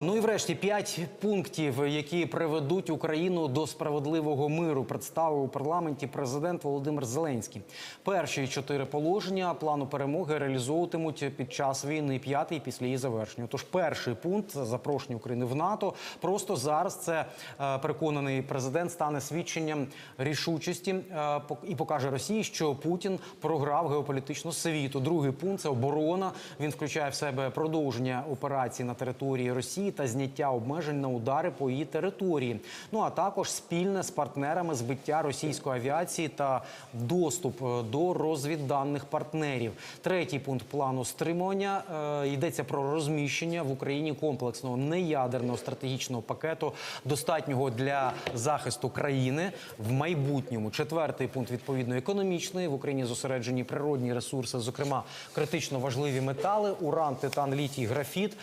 Ну і врешті п'ять пунктів, які приведуть Україну до справедливого миру, представив у парламенті президент Володимир Зеленський. Перші чотири положення плану перемоги реалізовуватимуть під час війни. П'ятий після її завершення. Тож перший пункт запрошення України в НАТО. Просто зараз це е, переконаний президент стане свідченням рішучості е, і покаже Росії, що Путін програв геополітичну світу. Другий пункт це оборона. Він включає в себе продовження операцій на території Росії та зняття обмежень на удари по її території. Ну а також спільне з партнерами збиття російської авіації та доступ е, до розвідданих партнерів. Третій пункт плану стримування е, йдеться про розміщення в Україні комплексного неядерного стратегічного пакету, достатнього для захисту країни в майбутньому. Четвертий пункт відповідно економічний в Україні зосереджені природні ресурси, зокрема критично важливі метали, уран, титан, літій, графіт.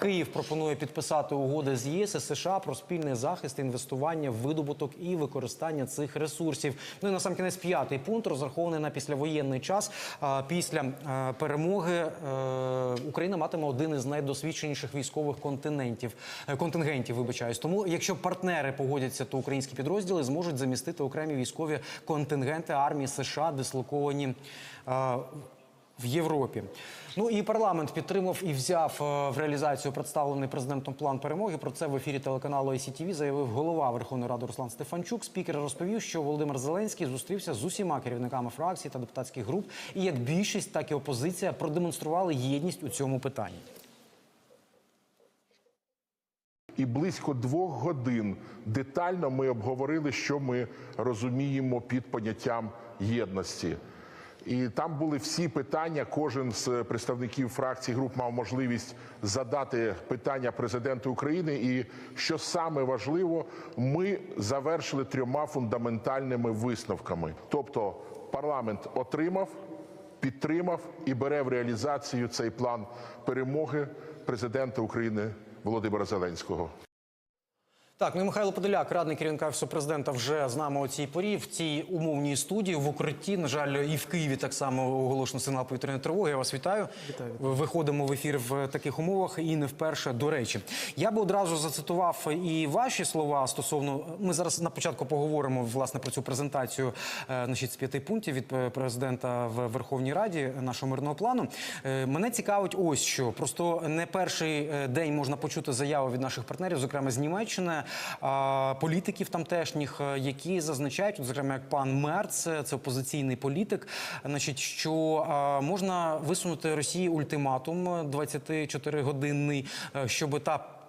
Київ пропонує підписати угоди з ЄС і США про спільний захист, інвестування видобуток і використання цих ресурсів. Ну і на сам кінець п'ятий пункт розрахований на післявоєнний час. Після е, перемоги е, Україна матиме один із найдосвідченіших військових континентів е, контингентів. Вибачаюсь. Тому, якщо партнери погодяться, то українські підрозділи зможуть замістити окремі військові контингенти армії США, дислоковані. В Європі. Ну і парламент підтримав і взяв е, в реалізацію представлений президентом план перемоги. Про це в ефірі телеканалу ICTV заявив голова Верховної Ради Руслан Стефанчук. Спікер розповів, що Володимир Зеленський зустрівся з усіма керівниками фракцій та депутатських груп, і як більшість, так і опозиція продемонстрували єдність у цьому питанні. І близько двох годин детально ми обговорили, що ми розуміємо під поняттям єдності. І там були всі питання. Кожен з представників фракцій груп мав можливість задати питання президенту України. І що саме важливо, ми завершили трьома фундаментальними висновками. Тобто, парламент отримав, підтримав і бере в реалізацію цей план перемоги президента України Володимира Зеленського. Так, ну і Михайло Подоляк, радник керівника офісу президента, вже з нами у цій порі в цій умовній студії в укритті. На жаль, і в Києві так само оголошено сигнал повітряної тривоги. Я вас вітаю. Вітаю. Виходимо в ефір в таких умовах і не вперше. До речі, я би одразу зацитував і ваші слова стосовно. Ми зараз на початку поговоримо власне про цю презентацію е, значить, з п'яти пунктів від е, президента в Верховній Раді нашого мирного плану. Е, Мене цікавить ось що. Просто не перший день можна почути заяви від наших партнерів, зокрема з Німеччини, політиків тамтешніх, е, які зазначають, от, зокрема, як пан Мерц, е, це опозиційний політик, значить, що можна висунути Росії ультиматум 24-годинний, е, щоб та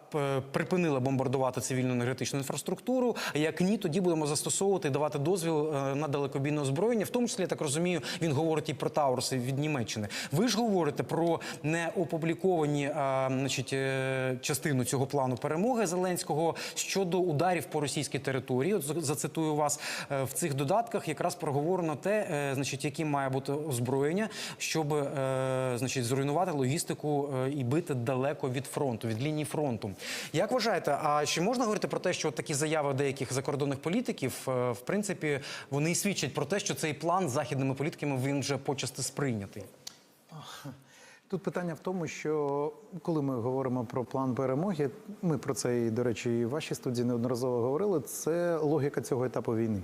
припинила бомбардувати цивільну енергетичну інфраструктуру. Як ні, тоді будемо застосовувати і давати дозвіл е, на далекобійне озброєння. В тому числі, я так розумію, він говорить і про Таурси від Німеччини. Ви ж говорите про неопубліковані а, значить, е, частину цього плану перемоги Зеленського щодо ударів по російській території. От зацитую вас Е, в цих додатках. Якраз проговорено те, е, значить, яким має бути озброєння, щоб е, значить, зруйнувати логістику е, і бити далеко від фронту, від лінії фронту. Як вважаєте, а чи можна говорити про те, що такі заяви деяких закордонних політиків, е, в принципі, вони і свідчать про те, що цей план західними політиками він вже почасти сприйнятий? Тут питання в тому, що коли ми говоримо про план перемоги, ми про це і, до речі, і в вашій студії неодноразово говорили. Це логіка цього етапу війни.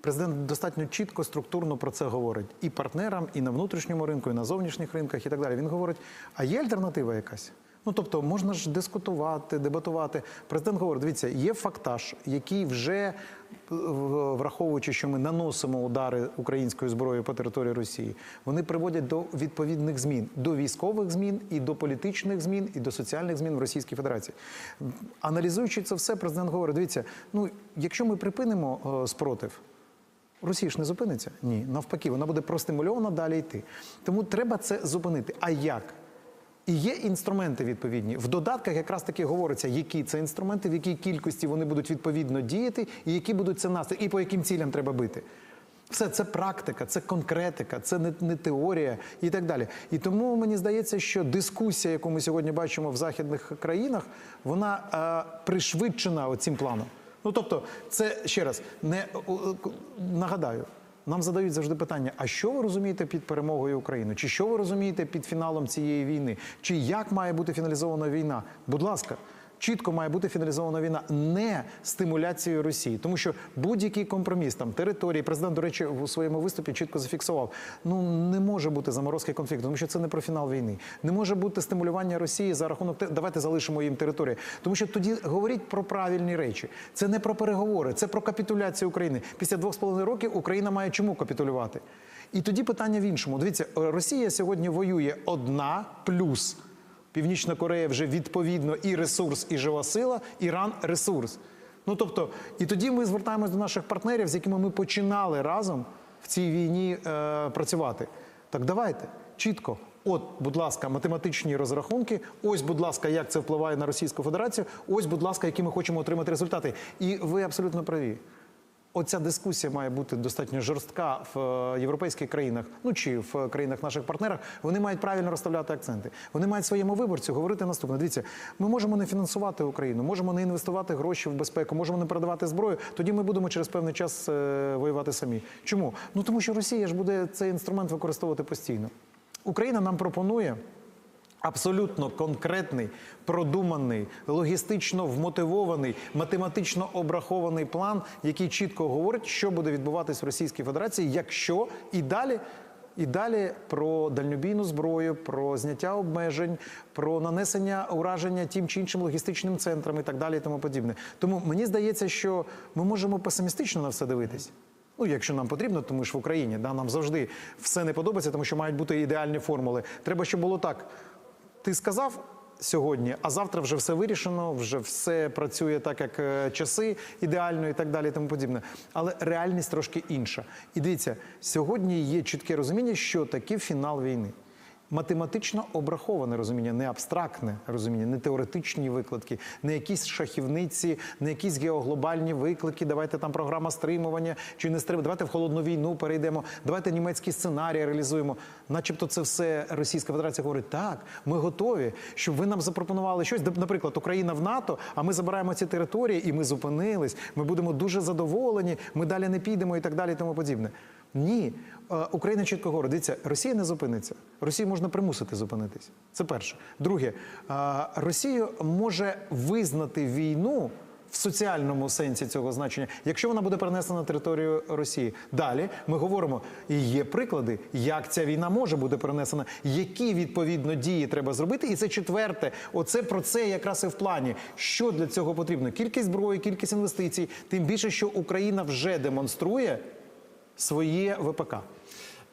Президент достатньо чітко, структурно про це говорить і партнерам, і на внутрішньому ринку, і на зовнішніх ринках, і так далі. Він говорить: а є альтернатива якась? Ну тобто можна ж дискутувати, дебатувати. Президент говорить: дивіться, є фактаж, який вже е, враховуючи, що ми наносимо удари українською зброєю по території Росії, вони приводять до відповідних змін, до військових змін, і до політичних змін, і до соціальних змін в Російській Федерації. Аналізуючи це все, президент говорить: дивіться, ну якщо ми припинимо е, спротив. Росія ж не зупиниться? Ні, навпаки, вона буде простимульована далі йти. Тому треба це зупинити. А як? І є інструменти відповідні. В додатках якраз таки говориться, які це інструменти, в якій кількості вони будуть відповідно діяти, і які будуть це наслідки, і по яким цілям треба бити. Все це практика, це конкретика, це не, не теорія і так далі. І тому мені здається, що дискусія, яку ми сьогодні бачимо в західних країнах, вона е, пришвидшена цим планом. Ну тобто, це ще раз не о, о, нагадаю. Нам задають завжди питання: а що ви розумієте під перемогою України? Чи що ви розумієте під фіналом цієї війни? Чи як має бути фіналізована війна? Будь ласка. Чітко має бути фіналізована війна не стимуляцією Росії, тому що будь-який компроміс там території, президент, до речі, у своєму виступі чітко зафіксував. Ну не може бути заморозки конфлікту, тому що це не про фінал війни. Не може бути стимулювання Росії за рахунок те, давайте залишимо їм територію. Тому що тоді говоріть про правильні речі. Це не про переговори, це про капітуляцію України. Після двох з половиною років Україна має чому капітулювати? І тоді питання в іншому. Дивіться, Росія сьогодні воює одна плюс. Північна Корея вже відповідно і ресурс, і жива сила, Іран ресурс. Ну тобто, і тоді ми звертаємось до наших партнерів, з якими ми починали разом в цій війні е, працювати. Так давайте чітко. От, будь ласка, математичні розрахунки. Ось, будь ласка, як це впливає на Російську Федерацію. Ось, будь ласка, які ми хочемо отримати результати. І ви абсолютно праві. Оця дискусія має бути достатньо жорстка в е, європейських країнах, ну чи в країнах наших партнерах. Вони мають правильно розставляти акценти. Вони мають своєму виборцю говорити наступне. Дивіться, ми можемо не фінансувати Україну, можемо не інвестувати гроші в безпеку, можемо не передавати зброю. Тоді ми будемо через певний час е, воювати самі. Чому? Ну тому що Росія ж буде цей інструмент використовувати постійно. Україна нам пропонує. Абсолютно конкретний, продуманий, логістично вмотивований, математично обрахований план, який чітко говорить, що буде відбуватись в Російській Федерації, якщо і далі. І далі про дальнобійну зброю, про зняття обмежень, про нанесення ураження тим чи іншим логістичним центрам і так далі, і тому подібне. Тому мені здається, що ми можемо песимістично на все дивитись. Ну, якщо нам потрібно, тому що в Україні да, нам завжди все не подобається, тому що мають бути ідеальні формули. Треба, щоб було так. Ти сказав сьогодні, а завтра вже все вирішено, вже все працює так, як е, часи ідеально і так далі, і тому подібне. Але реальність трошки інша. І дивіться, сьогодні є чітке розуміння, що таке фінал війни. Математично обраховане розуміння, не абстрактне розуміння, не теоретичні викладки, не якісь шахівниці, не якісь геоглобальні виклики. Давайте там програма стримування чи не стримування. Давайте в холодну війну перейдемо. Давайте німецький сценарій реалізуємо. Начебто, це все Російська Федерація говорить: так, ми готові, щоб ви нам запропонували щось. Наприклад, Україна в НАТО, а ми забираємо ці території, і ми зупинились. Ми будемо дуже задоволені. Ми далі не підемо і так далі, і тому подібне. Ні, Україна чітко говорить, дивіться, Росія не зупиниться. Росію можна примусити зупинитись. Це перше. Друге, Росію може визнати війну. В соціальному сенсі цього значення, якщо вона буде перенесена на територію Росії, далі ми говоримо, і є приклади, як ця війна може бути перенесена, які відповідно дії треба зробити. І це четверте, оце про це якраз і в плані. Що для цього потрібно? Кількість зброї, кількість інвестицій. Тим більше, що Україна вже демонструє своє ВПК.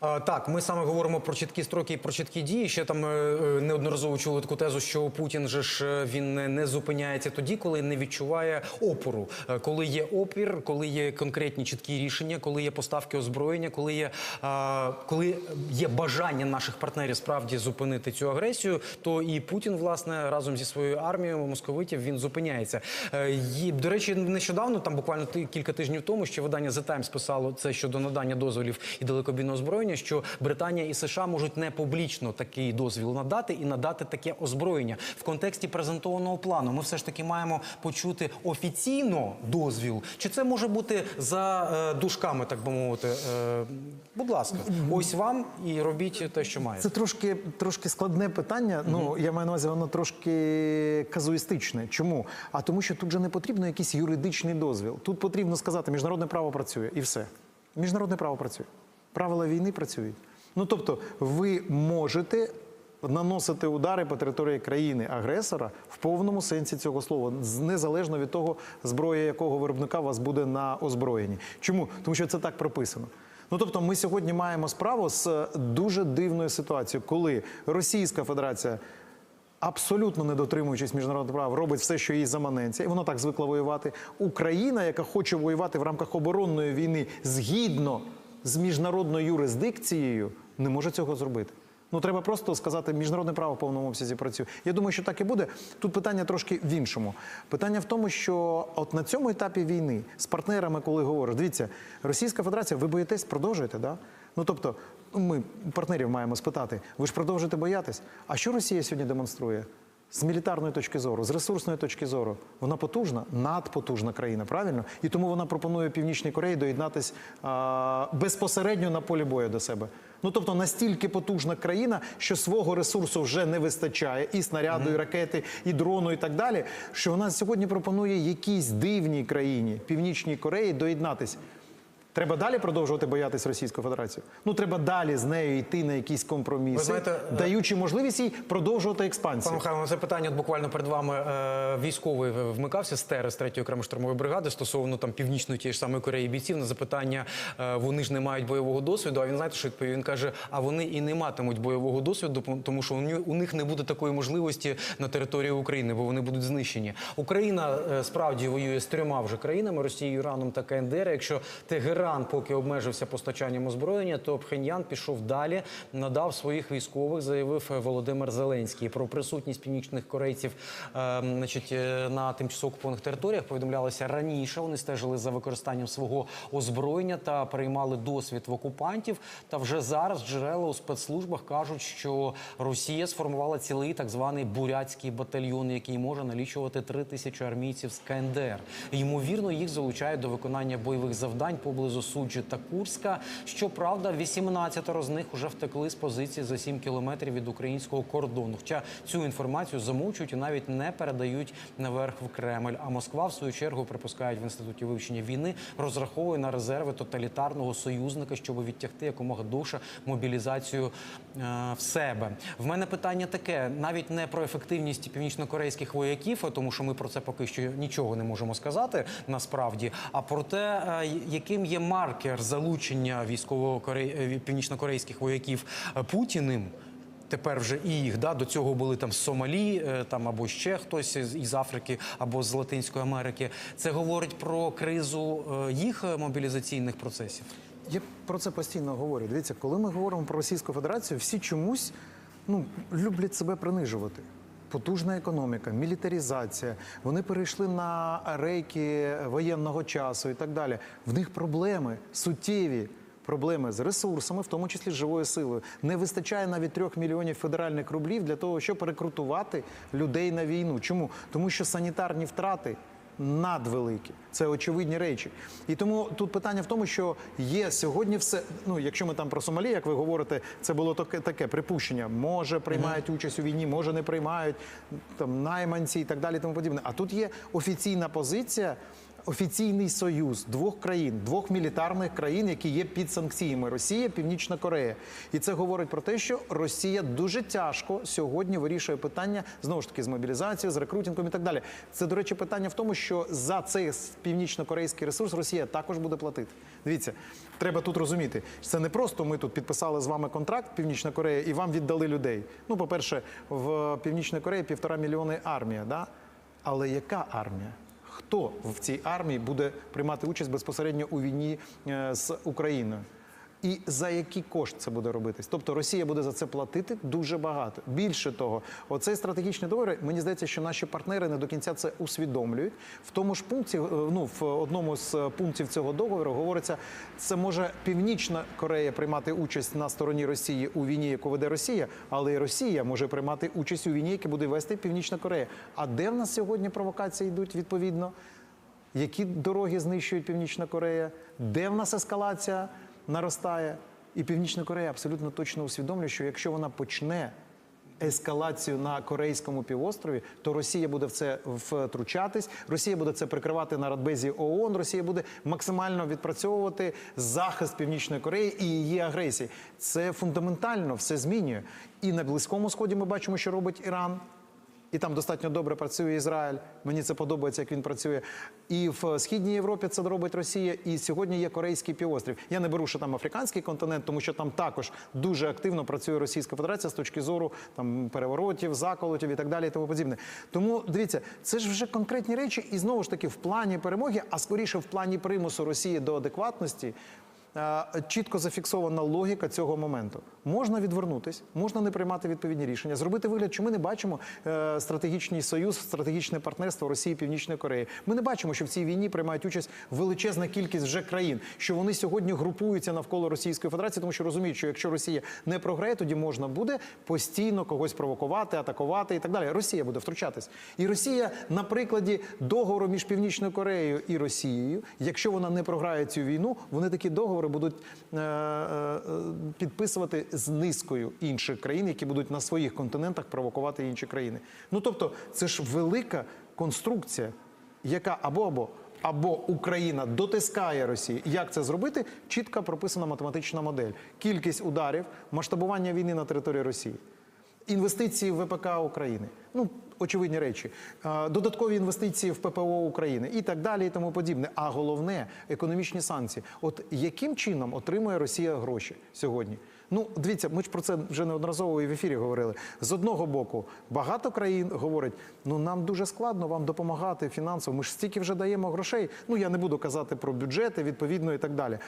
Так, ми саме говоримо про чіткі строки і про чіткі дії. Ще там е, е, неодноразово чули таку тезу, що Путін же ж е, він не- зупиняється тоді, коли не відчуває опору. Коли є опір, коли є конкретні чіткі рішення, коли є поставки озброєння, коли є, коли є бажання наших партнерів справді зупинити цю агресію, то і Путін, власне, разом зі своєю армією московитів він зупиняється. І, До речі, нещодавно, там буквально кілька тижнів тому, ще видання The Times писало це щодо надання дозволів і далекобійного озброєння, що Британія і США можуть не публічно такий дозвіл надати і надати таке озброєння в контексті презентованого плану. Ми все ж таки маємо почути офіційно дозвіл, чи це може бути за е, дужками, так би мовити. Е, будь ласка, ось вам і робіть те, що маєте. Це трошки, трошки складне питання. Ну я маю на увазі, воно трошки казуїстичне. Чому? А тому, що тут же не потрібно якийсь юридичний дозвіл. Тут потрібно сказати, міжнародне право працює і все. Міжнародне право працює. Правила війни працюють. Ну тобто, ви можете. Наносити удари по території країни-агресора в повному сенсі цього слова, незалежно від того, зброя якого виробника у вас буде на озброєнні. Чому? Тому що це так прописано. Ну тобто, ми сьогодні маємо справу з дуже дивною ситуацією, коли Російська Федерація. Абсолютно не дотримуючись міжнародного права, робить все, що їй заманеться, і вона так звикла воювати. Україна, яка хоче воювати в рамках оборонної війни згідно з міжнародною юрисдикцією, не може цього зробити. Ну треба просто сказати, міжнародне право в повному обсязі працює. Я думаю, що так і буде. Тут питання трошки в іншому. Питання в тому, що от на цьому етапі війни з партнерами, коли говориш, дивіться, Російська Федерація, ви боїтесь, продовжуєте, да? Ну тобто, ми партнерів маємо спитати, ви ж продовжуєте боятись. А що Росія сьогодні демонструє? З мілітарної точки зору, з ресурсної точки зору, вона потужна, надпотужна країна, правильно? І тому вона пропонує Північній Кореї доєднатись а, безпосередньо на полі бою до себе. Ну тобто настільки потужна країна, що свого ресурсу вже не вистачає, і снаряду, і ракети, і дрону, і так далі. Що вона сьогодні пропонує якійсь дивній країні, Північній Кореї, доєднатись. Треба далі продовжувати боятись Російської Федерації. Ну треба далі з нею йти на якісь компроміси, знаєте, е, даючи можливість їй продовжувати експансію. Пане Михайло, на це питання от буквально перед вами е, військовий вмикався з ТЕР, з 3-ї окремої штурмової бригади стосовно там північної тієї ж самої Кореї бійців на запитання, е, вони ж не мають бойового досвіду. А він знаєте, що відповів? Він каже: а вони і не матимуть бойового досвіду, тому що у них не буде такої можливості на території України, бо вони будуть знищені. Україна е, справді воює з трьома вже країнами Росією, Іраном та КНДР. Якщо Тегеран поки обмежився постачанням озброєння, то Пхеньян пішов далі, надав своїх військових, заявив Володимир Зеленський про присутність північних корейців е, значить, е, на тимчасово окупованих територіях. Повідомлялося раніше. Вони стежили за використанням свого озброєння та переймали досвід в окупантів. Та вже зараз джерела у спецслужбах кажуть, що Росія сформувала цілий так званий бурятський батальйон, який може налічувати три тисячі армійців з КНДР. Ймовірно, їх залучають до виконання бойових завдань поблизу Суджі та Курська. Щоправда, 18 з них вже втекли з позиції за 7 кілометрів від українського кордону. Хоча цю інформацію замовчують і навіть не передають наверх в Кремль. А Москва, в свою чергу, припускають в інституті вивчення війни, розраховує на резерви тоталітарного союзника, щоб відтягти якомога довше мобілізацію е, в себе. В мене питання таке: навіть не про ефективність північнокорейських вояків, тому що ми про це поки що нічого не можемо сказати насправді. А про те, е, яким є маркер залучення військово північнокорейських вояків е, Путіним. Тепер вже і їх да до цього були там з Сомалі, е, там або ще хтось із, Африки, або з Латинської Америки. Це говорить про кризу е, їх е, мобілізаційних процесів. Я про це постійно говорю. Дивіться, коли ми говоримо про Російську Федерацію, всі чомусь ну, люблять себе принижувати. Потужна економіка, мілітарізація. Вони перейшли на рейки воєнного часу і так далі. В них проблеми суттєві. Проблеми з ресурсами, в тому числі з живою силою. Не вистачає навіть трьох мільйонів федеральних рублів для того, щоб рекрутувати людей на війну. Чому? Тому що санітарні втрати надвеликі. Це очевидні речі. І тому тут питання в тому, що є сьогодні все. Ну, якщо ми там про Сомалі, як ви говорите, це було таке, таке припущення. Може приймають участь у війні, може не приймають там найманці і так далі. Тому подібне. А тут є офіційна позиція. Офіційний союз двох країн, двох мілітарних країн, які є під санкціями Росія, Північна Корея, і це говорить про те, що Росія дуже тяжко сьогодні вирішує питання знову ж таки з мобілізацією, з рекрутингом і так далі. Це до речі, питання в тому, що за цей північно-корейський ресурс Росія також буде платити. Дивіться, треба тут розуміти, це не просто ми тут підписали з вами контракт Північна Корея і вам віддали людей. Ну, по перше, в Північній Кореї півтора мільйони армія, да? але яка армія? Хто в цій армії буде приймати участь безпосередньо у війні е, з Україною? І за який кошт це буде робитись? Тобто Росія буде за це платити дуже багато. Більше того, оцей стратегічний договір, мені здається, що наші партнери не до кінця це усвідомлюють. В тому ж пункті, е, ну в одному з е, пунктів цього договору говориться, це може Північна Корея приймати участь на стороні Росії у війні, яку веде Росія, але і Росія може приймати участь у війні, яку буде вести Північна Корея. А де в нас сьогодні провокації йдуть відповідно? Які дороги знищують Північна Корея? Де в нас ескалація наростає? І Північна Корея абсолютно точно усвідомлює, що якщо вона почне ескалацію на Корейському півострові, то Росія буде в це втручатись, Росія буде це прикривати на Радбезі ООН, Росія буде максимально відпрацьовувати захист Північної Кореї і її агресії. Це фундаментально все змінює. І на Близькому Сході ми бачимо, що робить Іран. І там достатньо добре працює Ізраїль. Мені це подобається, як він працює. І в східній Європі це робить Росія. І сьогодні є Корейський півострів. Я не беру, що там африканський континент, тому що там також дуже активно працює Російська Федерація з точки зору там переворотів, заколотів і так далі. І тому подібне. Тому дивіться, це ж вже конкретні речі, і знову ж таки в плані перемоги, а скоріше в плані примусу Росії до адекватності. Чітко зафіксована логіка цього моменту. Можна відвернутись, можна не приймати відповідні рішення, зробити вигляд, що ми не бачимо е, стратегічний союз, стратегічне партнерство Росії і Північної Кореї. Ми не бачимо, що в цій війні приймають участь величезна кількість вже країн, що вони сьогодні групуються навколо Російської Федерації, тому що розуміють, що якщо Росія не програє, тоді можна буде постійно когось провокувати, атакувати і так далі. Росія буде втручатись. І Росія на прикладі договору між Північною Кореєю і Росією, якщо вона не програє цю війну, вони такі договори будуть е, е, підписувати з низкою інших країн, які будуть на своїх континентах провокувати інші країни. Ну тобто, це ж велика конструкція, яка або або. Або Україна дотискає Росію. Як це зробити? Чітко прописана математична модель: кількість ударів, масштабування війни на території Росії, інвестиції в ВПК України. Ну, очевидні речі, Е, додаткові інвестиції в ППО України і так далі, і тому подібне. А головне економічні санкції. От яким чином отримує Росія гроші сьогодні? Ну, дивіться, ми ж про це вже неодноразово і в ефірі говорили. З одного боку, багато країн говорять: ну нам дуже складно вам допомагати фінансово. Ми ж стільки вже даємо грошей. Ну я не буду казати про бюджети, відповідно і так далі.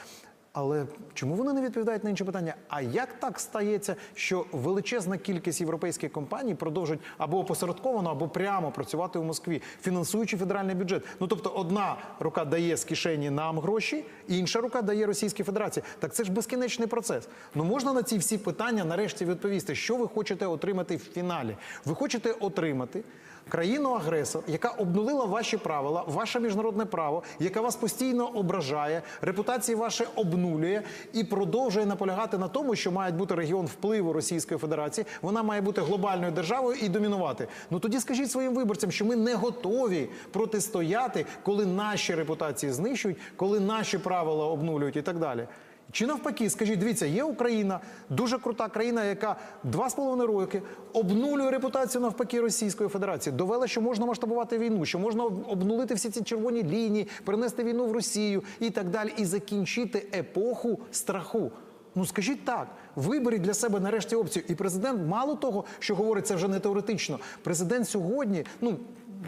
Але чому вони не відповідають на інші питання? А як так стається, що величезна кількість європейських компаній продовжують або опосередковано, або прямо працювати у Москві, фінансуючи федеральний бюджет? Ну тобто, одна рука дає з кишені нам гроші, інша рука дає Російській Федерації. Так це ж безкінечний процес. Ну можна на ці всі питання нарешті відповісти, що ви хочете отримати в фіналі? Ви хочете отримати країну-агресор, яка обнулила ваші правила, ваше міжнародне право, яка вас постійно ображає, репутації ваші обнулює і продовжує наполягати на тому, що має бути регіон впливу Російської Федерації. Вона має бути глобальною державою і домінувати. Ну тоді скажіть своїм виборцям, що ми не готові протистояти, коли наші репутації знищують, коли наші правила обнулюють і так далі. Чи навпаки, скажіть, дивіться, є Україна, дуже крута країна, яка два з половиною роки обнулює репутацію навпаки Російської Федерації, довела, що можна масштабувати війну, що можна обнулити всі ці червоні лінії, перенести війну в Росію і так далі, і закінчити епоху страху. Ну скажіть так, виберіть для себе нарешті опцію. І президент, мало того, що говорить це вже не теоретично. Президент сьогодні, ну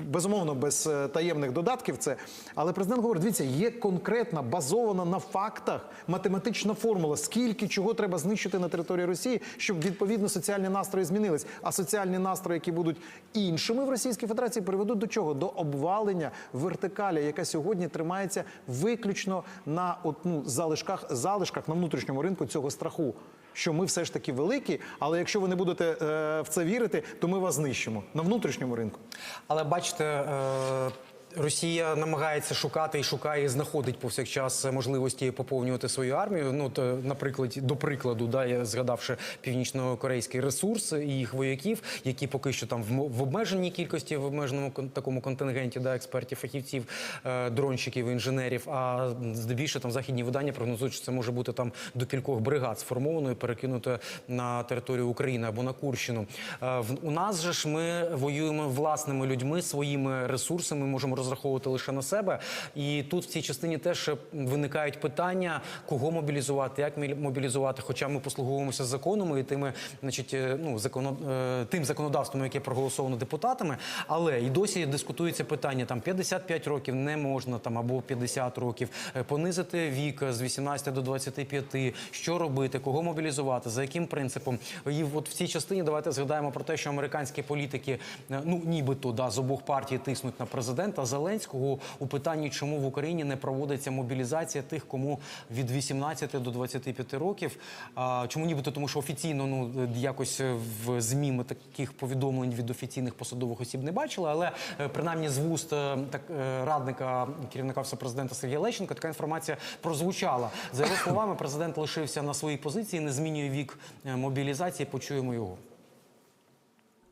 безумовно, без е, таємних додатків, це але президент говорить: дивіться, є конкретна базована на фактах математична формула, скільки чого треба знищити на території Росії, щоб відповідно соціальні настрої змінились. А соціальні настрої, які будуть іншими в Російській Федерації, приведуть до чого? До обвалення вертикалі, яка сьогодні тримається виключно на от, ну, залишках, залишках на внутрішньому ринку цього страху. Що ми все ж таки великі, але якщо ви не будете е, в це вірити, то ми вас знищимо на внутрішньому ринку. Але бачите, е, Росія намагається шукати і шукає, і знаходить повсякчас можливості поповнювати свою армію. Ну то, наприклад, до прикладу, да, я згадавши північно-корейський ресурс і їх вояків, які поки що там в, обмеженій кількості, в обмеженому такому контингенті, да, експертів, фахівців, е, дронщиків, інженерів. А здебільшого там західні видання прогнозують, що це може бути там до кількох бригад сформовано і перекинуто на територію України або на Курщину. Е, У нас же ж ми воюємо власними людьми, своїми ресурсами, можемо розраховувати лише на себе. І тут в цій частині теж виникають питання, кого мобілізувати, як мобілізувати. Хоча ми послуговуємося законами і тими, значить, е, ну законо, е, тим законодавством, яке проголосовано депутатами, але і досі дискутується питання там 55 років не можна там або 50 років, е, понизити вік з 18 до 25, що робити, кого мобілізувати, за яким принципом. І от в цій частині давайте згадаємо про те, що американські політики, е, ну нібито да з обох партій тиснуть на президента Зеленського у питанні, чому в Україні не проводиться мобілізація тих, кому від 18 до 25 років. Чому нібито тому, що офіційно ну якось е, в змі ми таких повідомлень від офіційних посадових осіб не бачили, але е, принаймні з вуст е, так радника керівника президента Сергія Лещенка така інформація прозвучала. За його словами, президент лишився на своїй позиції, не змінює вік мобілізації. Почуємо його.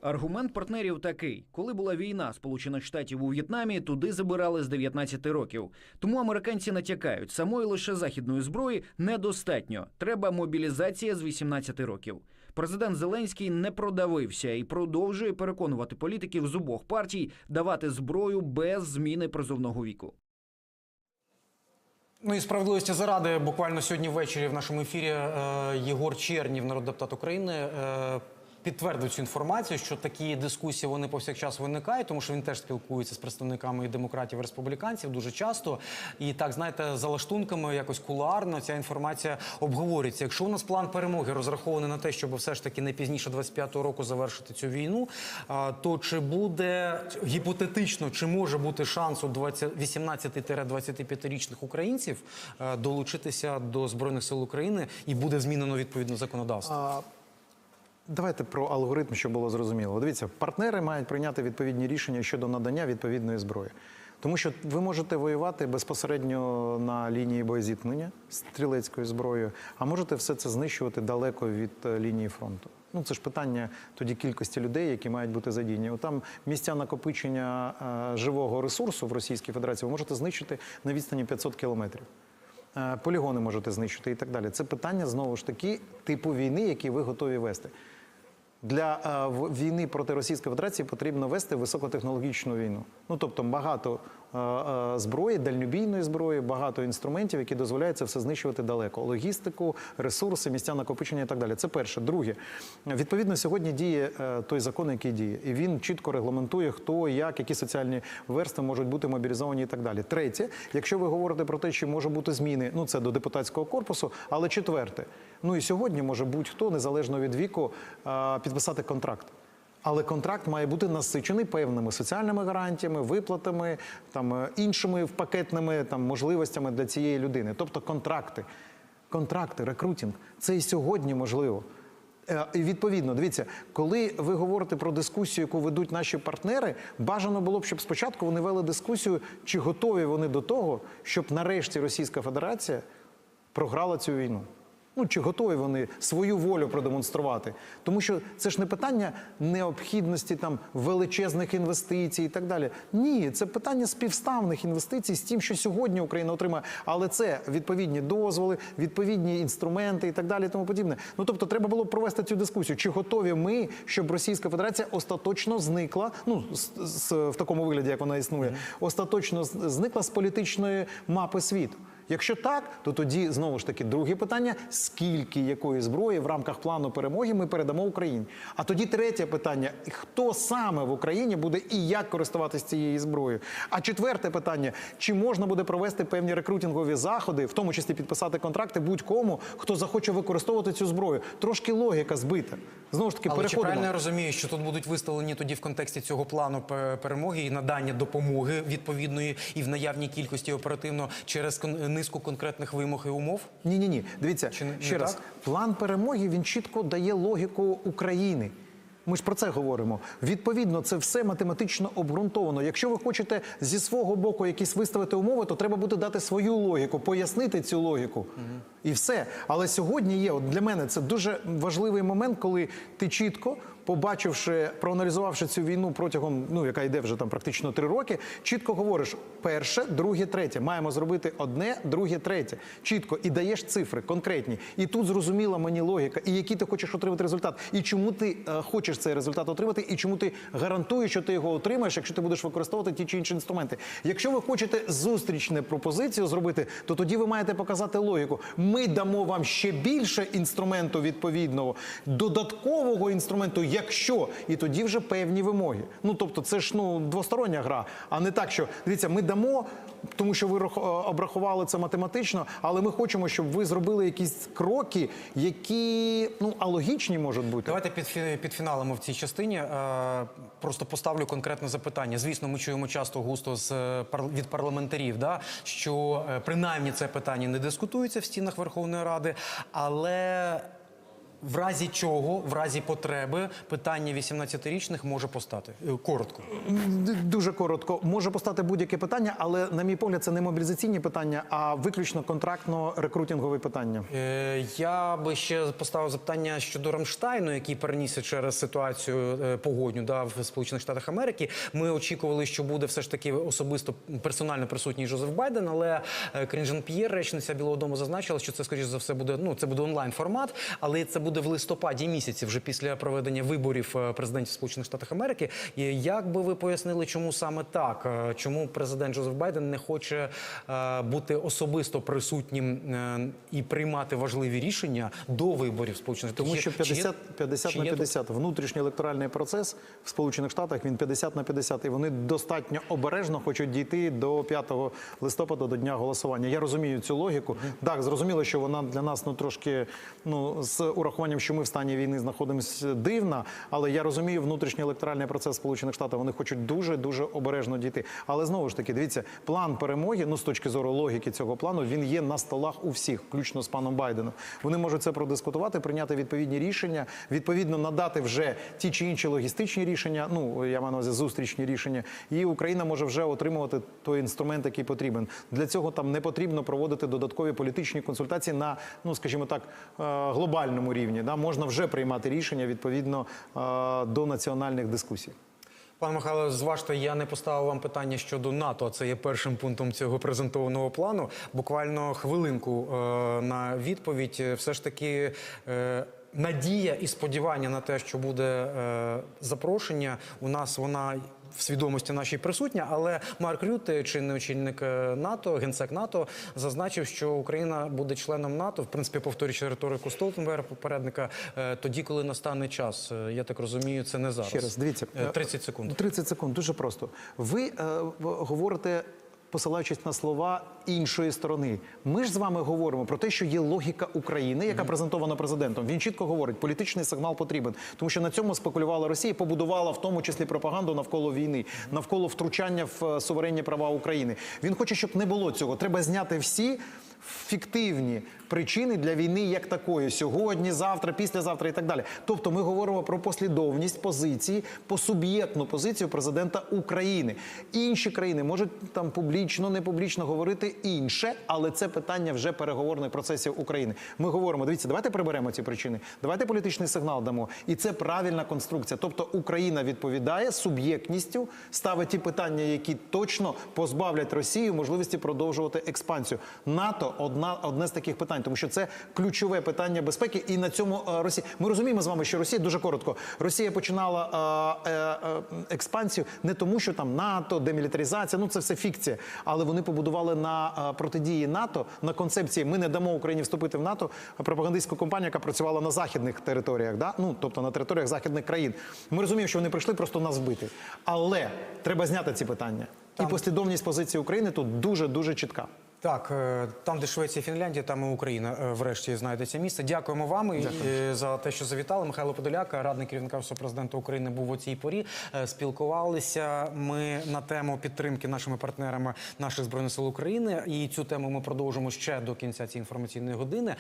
Аргумент партнерів такий: коли була війна Сполучених Штатів у В'єтнамі, туди забирали з 19 років. Тому американці натякають, самої лише західної зброї недостатньо. Треба мобілізація з 18 років. Президент Зеленський не продавився і продовжує переконувати політиків з обох партій давати зброю без зміни призовного віку. Ну і справедливості заради буквально сьогодні ввечері в нашому ефірі е, Єгор Чернів, народний депутат України. Підтвердив цю інформацію, що такі дискусії вони повсякчас виникають, тому що він теж спілкується з представниками і демократів і республіканців дуже часто. І так, знаєте, за лаштунками якось кулуарно ця інформація обговорюється. Якщо у нас план перемоги розрахований на те, щоб все ж таки не пізніше 25-го року завершити цю війну, то чи буде гіпотетично, чи може бути шанс у 20 18-25-річних українців е, долучитися до збройних сил України і буде змінено відповідне законодавство? Давайте про алгоритм, щоб було зрозуміло. Дивіться, партнери мають прийняти відповідні рішення щодо надання відповідної зброї. Тому що ви можете воювати безпосередньо на лінії боєзіткнення стрілецькою зброєю, а можете все це знищувати далеко від е, лінії фронту. Ну це ж питання тоді кількості людей, які мають бути задіяні. Там місця накопичення е, живого ресурсу в Російській Федерації ви можете знищити на відстані 500 кілометрів. Е, полігони можете знищити і так далі. Це питання знову ж таки типу війни, які ви готові вести. Для е, війни проти Російської Федерації потрібно вести високотехнологічну війну. Ну тобто багато зброї, дальнобійної зброї, багато інструментів, які дозволяють це все знищувати далеко. Логістику, ресурси, місця накопичення і так далі. Це перше. Друге, відповідно, сьогодні діє е, той закон, який діє, і він чітко регламентує, хто, як, які соціальні верстви можуть бути мобілізовані і так далі. Третє, якщо ви говорите про те, що може бути зміни, ну це до депутатського корпусу, але четверте, ну і сьогодні може будь-хто, незалежно від віку, е, підписати контракт. Але контракт має бути насичений певними соціальними гарантіями, виплатами, там е, іншими пакетними там можливостями для цієї людини. Тобто контракти, контракти, рекрутинг це і сьогодні можливо. Е, І відповідно, дивіться, коли ви говорите про дискусію, яку ведуть наші партнери, бажано було б, щоб спочатку вони вели дискусію, чи готові вони до того, щоб нарешті Російська Федерація програла цю війну. Ну чи готові вони свою волю продемонструвати? Тому що це ж не питання необхідності там величезних інвестицій і так далі. Ні, це питання співставних інвестицій з тим, що сьогодні Україна отримає. Але це відповідні дозволи, відповідні інструменти і так далі. і Тому подібне. Ну тобто, треба було провести цю дискусію. Чи готові ми, щоб Російська Федерація остаточно зникла? Ну з, з- в такому вигляді, як вона існує, остаточно зникла з політичної мапи світу. Якщо так, то тоді знову ж таки друге питання: скільки якої зброї в рамках плану перемоги ми передамо Україні? А тоді третє питання: хто саме в Україні буде і як користуватися цією зброєю? А четверте питання: чи можна буде провести певні рекрутингові заходи, в тому числі підписати контракти будь-кому, хто захоче використовувати цю зброю? Трошки логіка збита. Знову ж таки, Але чи правильно я розумію, що тут будуть виставлені тоді в контексті цього плану перемоги і надання допомоги відповідної і в наявній кількості оперативно через низку конкретних вимог і умов? Ні, ні, ні. Дивіться Чи не- ще не раз. так? План перемоги він чітко дає логіку України. Ми ж про це говоримо. Відповідно, це все математично обґрунтовано. Якщо ви хочете зі свого боку якісь виставити умови, то треба буде дати свою логіку, пояснити цю логіку. І все. Але сьогодні є, от для мене це дуже важливий момент, коли ти чітко, побачивши, проаналізувавши цю війну протягом, ну яка йде вже там практично три роки, чітко говориш: перше, друге, третє. Маємо зробити одне, друге, третє. Чітко і даєш цифри конкретні. І тут зрозуміла мені логіка, і який ти хочеш отримати результат, і чому ти е, хочеш цей результат отримати, і чому ти гарантуєш, що ти його отримаєш, якщо ти будеш використовувати ті чи інші інструменти. Якщо ви хочете зустрічне пропозицію зробити, то тоді ви маєте показати логіку. Ми дамо вам ще більше інструменту відповідного, додаткового інструменту, якщо і тоді вже певні вимоги. Ну тобто, це ж ну двостороння гра, а не так, що дивіться, ми дамо, тому що ви е, обрахували це математично, але ми хочемо, щоб ви зробили якісь кроки, які ну алогічні можуть бути. Давайте під, під фіналами в цій частині. Е, просто поставлю конкретне запитання. Звісно, ми чуємо часто густо з е, від парламентарів, да, що принаймні це питання не дискутується в стінах Верховної Ради, але. В разі чого, в разі потреби, питання 18-річних може постати Е, коротко. Дуже коротко може постати будь-яке питання, але на мій погляд, це не мобілізаційні питання, а виключно контрактно-рекрутингові питання. Е, Я би ще поставив запитання щодо Рамштайну, який перенісся через ситуацію е, погодню да, в Сполучених Штатах Америки. Ми очікували, що буде все ж таки особисто персонально присутній Жозеф Байден, але е, Крінжен П'єр, речниця Білого Дому, зазначила, що це скоріш за все буде ну це буде онлайн формат, але це буде буде в листопаді місяці, вже після проведення виборів е, президентів Сполучених Штатів Америки. Як би ви пояснили, чому саме так? Е, Чому президент Джозеф Байден не хоче е, бути особисто присутнім і приймати важливі рішення до виборів Сполучених Тому Штатів? що 50, 50 на є 50 внутрішній електоральний процес в Сполучених Штатах він 50 на 50, і вони достатньо обережно хочуть дійти до 5 листопада, до дня голосування. Я розумію цю логіку. Так, зрозуміло, що вона для нас ну трошки ну з урахуванням, що ми в стані війни знаходимося дивна, але я розумію внутрішній електоральний процес Сполучених Штатів. Вони хочуть дуже дуже обережно дійти. Але знову ж таки, дивіться, план перемоги, ну з точки зору логіки цього плану, він є на столах у всіх, включно з паном Байденом. Вони можуть це продискутувати, прийняти відповідні рішення, відповідно надати вже ті чи інші логістичні рішення. Ну я маю на увазі зустрічні рішення, і Україна може вже отримувати той інструмент, який потрібен. Для цього там не потрібно проводити додаткові політичні консультації на, ну скажімо так, е, глобальному рівні. Да? Можна вже приймати рішення відповідно до національних дискусій. Пане Михайло, зважте, я не поставив вам питання щодо НАТО. Це є першим пунктом цього презентованого плану. Буквально хвилинку е, на відповідь. Все ж таки. Е, Надія і сподівання на те, що буде е, запрошення, у нас вона в свідомості нашій присутня. Але Марк Рюти чинний очільник е, НАТО, генсек НАТО, зазначив, що Україна буде членом НАТО, в принципі, повторюючи риторику Столтенберга, попередника, е, тоді, коли настане час. Е, Я так розумію, це не зараз. Ще раз, дивіться. Е, 30 секунд. 30 секунд, дуже просто. Ви е, говорите. Посилаючись на слова іншої сторони, ми ж з вами говоримо про те, що є логіка України, яка презентована президентом. Він чітко говорить, політичний сигнал потрібен, тому що на цьому спекулювала Росія, побудувала в тому числі пропаганду навколо війни, навколо втручання в е, суверенні права України. Він хоче, щоб не було цього. Треба зняти всі фіктивні причини для війни як такої сьогодні, завтра, післязавтра і так далі. Тобто, ми говоримо про послідовність позиції, по суб'єктну позицію президента України. Інші країни можуть там публічно, не публічно говорити інше, але це питання вже переговорних процесів України. Ми говоримо: дивіться, давайте приберемо ці причини, давайте політичний сигнал дамо. І це правильна конструкція. Тобто Україна відповідає суб'єктністю, ставить ті питання, які точно позбавлять Росію можливості продовжувати експансію. НАТО одна одне з таких питань, тому що це ключове питання безпеки. І на цьому е, Росія. Ми розуміємо з вами, що Росія дуже коротко. Росія починала е, е, е, експансію не тому, що там НАТО, демілітаризація, ну це все фікція. Але вони побудували на е, протидії НАТО на концепції Ми не дамо Україні вступити в НАТО. Пропагандистську компанію, яка працювала на західних територіях, да? ну тобто на територіях західних країн. Ми розуміємо, що вони прийшли просто нас вбити. Але треба зняти ці питання. І послідовність позиції України тут дуже дуже чітка. Так, е, там, де Швеція і Фінляндія, там і Україна е, врешті знайдеться місце. Дякуємо вам і, е, за те, що завітали. Михайло Подоляк, радник керівника президента України, був у цій порі. Спілкувалися ми на тему підтримки нашими партнерами наших збройних сил України. І цю тему ми продовжимо ще до кінця цієї інформаційної години.